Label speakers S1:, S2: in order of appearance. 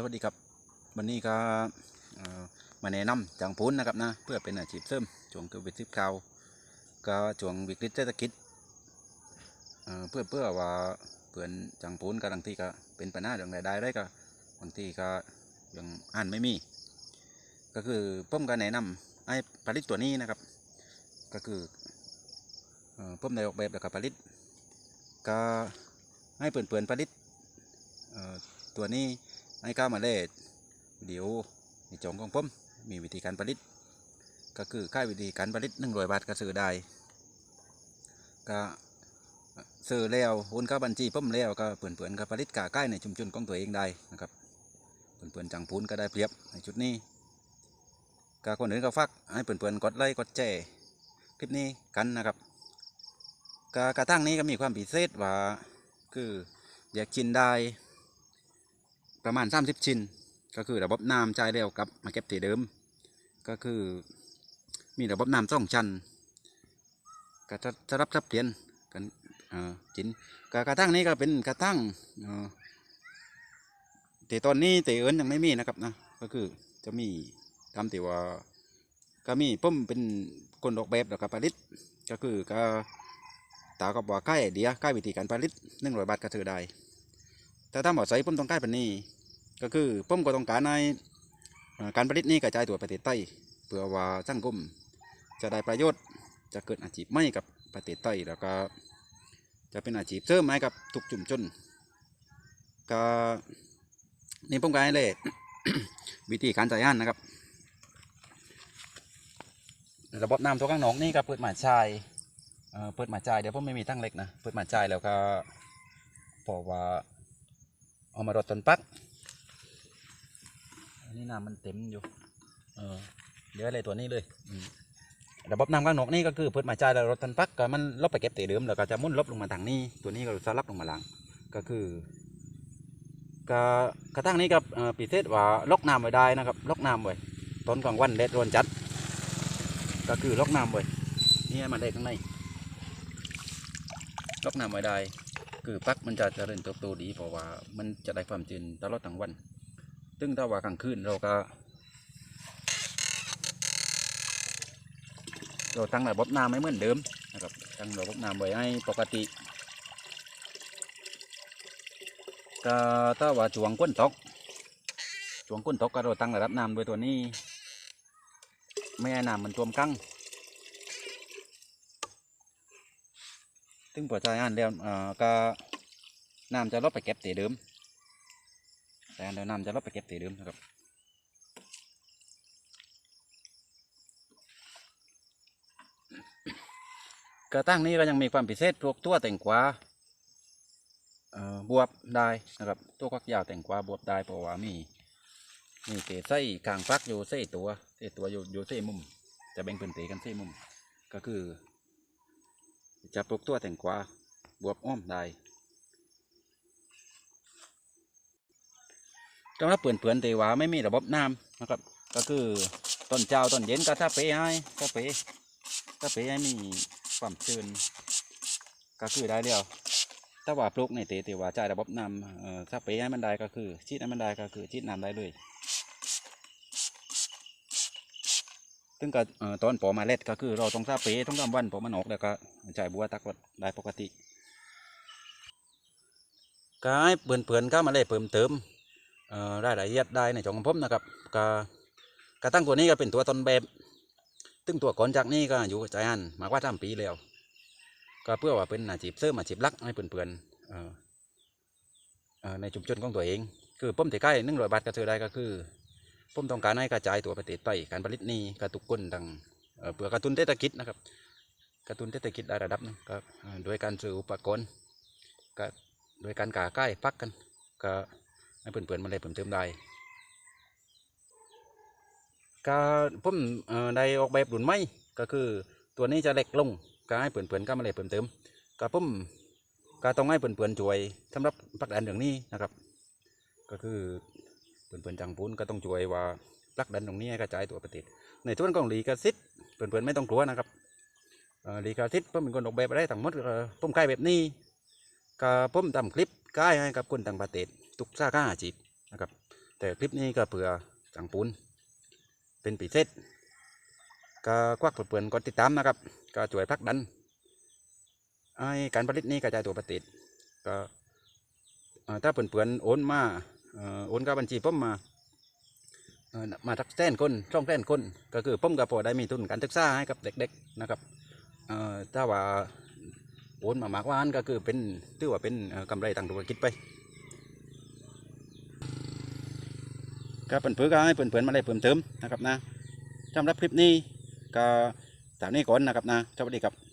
S1: สวัสดีครับ วันนี้ก็มาแนะนำจังพูนนะครับนะเพื่อเป็นอาชีพเสริมช่วงโควิดสิบเก้าก็ช่วงวิกฤตเศรษฐกิจเพื่อเพื่อว่าเพื่อนจังพูนก็บางทีก็เป็นปัญหาเรื่องรายได้ได้ก็บางทีก็ยังอ่านไม่มี ก็คือผมก็แนะนำให้ผลิตตัวนี้นะครับ ก็คือเอ่อผมได้ออกแบบแล้วก็ผลิต ก็ให้เปื่อนเปื่อนๆผลิตตัวนี้ ให้ก้าวมาเล่เดี๋ยวในจองของผมมีวิธีการผลิต ก็คือค่ายวิธีการผลิตหนึ่งร้อยบาทก็ซื้อได้ก็ซื้อแล้วโอนเข้าบัญชีผมแล้วก็เปื่อนเปื่อนๆก็ผลิตกาค่ายในชุมชนของตัวเองได้นะครับเปื่อนเปื่อนๆจังพูนก็ได้เปรียบในจุดนี้ก็คนอื่นก็ฟักให้เปื่อนเปื่อนๆกดไลค์กดแชร์คลิปนี้กันนะครับกากระทั่งนี้ก็มีความพิเศษว่าคืออยากกินได้ ประมาณ 30 ชิ้น ก็คือระบบน้ำจ่ายเร็วกับมาเก็บที่เดิม ก็คือมีระบบน้ำสองชั้นก็จะจะรับสับเปลี่ยนกันเอ่อกินการะทั่งนี้ก็เป็นกระทั่งเออแต่ตอนนี้แต่เอิญยังไม่มีนะครับนะก็คือจะมีทำแต่ว่าก็มีผมเป็นคนออกแบบแล้วก็ผลิตก็คือก็ตาก็บอกใกล้เดียใกล้วิธีการผลิตหนึ่งร้อยบาทก็ถือได้แต่ถ้าหมอใส่ผมต้องใกล้เป็นนี้ ก็คือผมก็ต้องการในการผลิตนี้กระจายตัวประเทศไทยเพื่อว่าสังคมจะได้ประโยชน์จะเกิดอาชีพใหม่กับประเทศไทยแล้วก็จะเป็นอาชีพเสริมให้กับทุกชุมชนก็นี่ผมก็ให้เลยวิธีการจ่ายงานนะครับ ระบบน้ำตัวข้างนอกนี่ก็เปิดหมาชายเอ่อเปิดหมาจ่ายเดี๋ยวผมไม่มีทั้งเล็กนะเปิดหมาจ่ายแล้วก็บอกว่าเอามารดต้นปัก อันนี้น้ำมันเต็มอยู่ เออเดี๋ยวอะไรตัวนี้เลยอืมระบบน้ำข้างนอกนี่ก็คือเปิดหมาจ่ายแล้วรดต้นปักก็มันลบไปเก็บตีเดิมแล้วก็จะมุ่นลบลงมาทางนี้ ตัวนี้ก็สลับลงมาหลัง ก็คือก็กระทั่งนี้กับเอ่อปีเศษว่าล็อกน้ำไว้ได้นะครับล็อกน้ำไว้ตอนกลางวันแดดร้อนจัด ก็คือล็อกน้ำไว้นี่ให้มันได้ข้างในล็อกน้ำไว้ได้ คือปักมันจะเจริญเติบโตดีเพราะว่ามันจะได้ความชื้นตลอดทั้งวัน ซึ่งถ้าว่ากลางคืนเราก็ เราตั้งระบบน้ำไม่เหมือนเดิมนะครับ ตั้งระบบน้ำไว้ให้ปกติก็ถ้าว่าช่วงก้นตกช่วงก้นตกก็เราตั้งระดับน้ำโดยตัวนี้ ไม่ให้น้ำมันท่วมกั้งซึ่งพอใจอ่านแล้วอ่อก็น้ำจะลดไปเก็บตีเดิม แต่เดียวน้ำจะลดไปเก็บตีเดิมนะครับกระตั้งนี้ก็ยังมีความพิเศษพวกตัวแต่งกวาบวบได้นะครับตัวกักยาวแต่งกวาบวบได้เพราะว่ามีมีเตะไส้กลางฟักอยู่ไส้ตัวไส้ตัวอยู่อยู่ไส้มุม จะแบ่งเป็นเตะกันไส้มุม ก็คือจะปลูกตัวแตงกวาบวบอ้อมได้ สำหรับเปื่อนเปื่อนๆแต่ว่าไม่มีระบบน้ำนะครับ ก็คือต้นเจ้าต้นเย็นก็ถ้าเปให้ถ้าเปถ้าเปให้มีความชื้นก็คือได้แล้วถ้าว่าปลูกในเตแต่ว่าจ่ายระบบน้ำเอ่อถ้าเปให้มันได้ก็คือชีดให้มันได้ก็คือชีดน้ำได้เลยซึ่งก็ตอนปอมาเล็ดก็คือเราต้องซาเปต้องทำวันปอมันออกแล้วก็จ่ายบัวตักรถได้ปกติก็ให้เปื่อนเปื่อนๆก็มาเลยเพิ่มเติม รายละเอียดได้ในจองของผมนะครับก็กระตั้งตัวนี้ก็เป็นตัวต้นแบบซึ่งตัวก่อนจากนี้ก็อยู่ใจอันมากว่าสามปีแล้ว ก็เพื่อว่าเป็นอาชีพเสริมอาชีพลักให้เปื่อนๆในชุมชนของตัวเอง คือผมที่ใกล้หนึ่งร้อยบาทก็ซื้อได้ก็คือผมต้องการให้กระจายตัวประเทศไปการผลิตนี้กระตุกก้นดังเอ่อเพื่อกระตุ้นเศรษฐกิจนะครับกระตุ้นเศรษฐกิจระดับนึงก็โดยการซื้ออุปกรณ์ก็โดยการกาใกล้พักกันก็ ให้เพื่อนๆมาเลยเพิ่มเติมได้ก็ผมเอ่อได้ออกแบบรุ่นใหม่ก็คือตัวนี้จะเล็กลงก็ให้เพื่อนๆก็มาเลยเพิ่มเติมก็ผมก็ต้องให้เพื่อนๆช่วยสำหรับพักดันเรื่องนี้นะครับ ก็คือเพื่อนๆจังปูนก็ต้องช่วยว่าผลักดันตรงนี้ให้กระจายตัวประเทศในส่วนของลีกาซิตเพื่อนๆไม่ต้องกลัวนะครับเอ่อลีกาซิตผมเป็นคนออกแบบอะไรทั้งหมดผมใกล้แบบนี้ก็ผมทำคลิปใกล้ให้กับคนต่างประเทศ ทุกสาขาอาชีพนะครับ แต่คลิปนี้ก็เผื่อจังปูนเป็นปีเศษก็ควักเปื่อนกดติดตามนะครับ ก็ช่วยพักดันให้การผลิตนี้กระจายตัวประเทศก็เอ่อถ้าเปื่อนโอนมาโอนกับบัญชีผมมามาทักแสนคนช่องแสนคนก็คือผมก็พอได้มีทุนการศึกษาให้กับเด็กๆนะครับถ้าว่าโอนมามากว่านก็คือเป็นถือว่าเป็นกำไรทางธุรกิจไป ก็เปิ่นเพื่อก็ให้เปิ่นเพื่อนๆมาได้เพิ่มเติมนะครับนะสำหรับคลิปนี้ก็จากนี้ก่อนนะครับนะสวัสดีครับ